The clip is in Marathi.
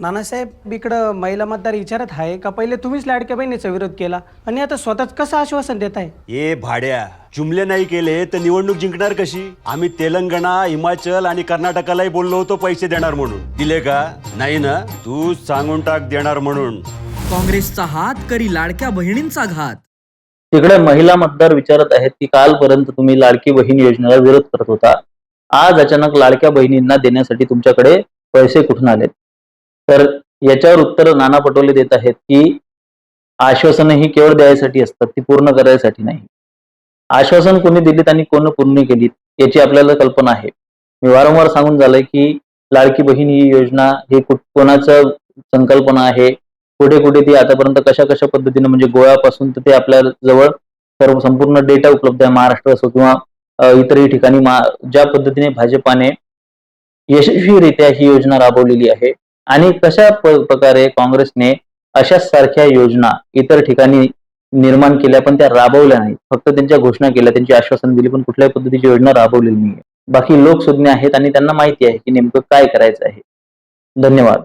नानासाहेब इकडं महिला मतदार विचारत आहे का पहिले तुम्हीच लाडक्या बहिणीचा विरोध केला? आणि आता स्वतःच कसं आश्वासन देत आहे? ए भाड्या जुमले नाही केले तर निवडणूक जिंकणार कशी? आम्ही तेलंगणा हिमाचल आणि कर्नाटकालाही बोललो होतो पैसे देणार म्हणून. दिले का? नाही ना तू सांगून टाक देणार म्हणून. काँग्रेसचा हात करी लाडक्या बहिणींचा घात. तिकडे महिला मतदार विचारत आहेत की कालपर्यंत तुम्ही लाडकी बहीण योजनेला विरोध करत होता. आज अचानक लाडक्या बहिणींना देण्यासाठी तुमच्याकडे पैसे कुठून आलेत? तर याच्यावर उत्तर नाना पटोले देत आहेत की आश्वासनं ही केवळ द्यायसाठी असतात ती पूर्ण करायसाठी नाही. आश्वासन कोणी दिलीत आणि कोण पूर्ण केलीत याची आपल्याला कल्पना आहे. मी वारंवार सांगून झालंय की लाडकी बहीण ही योजना ही कोणाचं संकल्पना आहे? कुठे कुठे ती आतापर्यंत कशा कशा पद्धतीने म्हणजे गोव्यापासून तर ते आपल्या जवळ सर्व संपूर्ण डेटा उपलब्ध आहे महाराष्ट्र असो किंवा इतरही ठिकाणी ज्या पद्धतीने भाजपाने यशस्वीरित्या ही योजना राबवलेली आहे. आणि कशा प्रकारे काँग्रेसने अशा सारख्या योजना इतर ठिकाणी निर्माण केल्या पण त्या राबवल्या नाहीत. फक्त त्यांच्या घोषणा केल्या त्यांची आश्वासन दिली पण कुठल्याही पद्धतीची योजना राबवलेली नाही बाकी लोक सुज्ञ आहेत आणि त्यांना माहिती आहे की नेमकं काय करायचं आहे. धन्यवाद.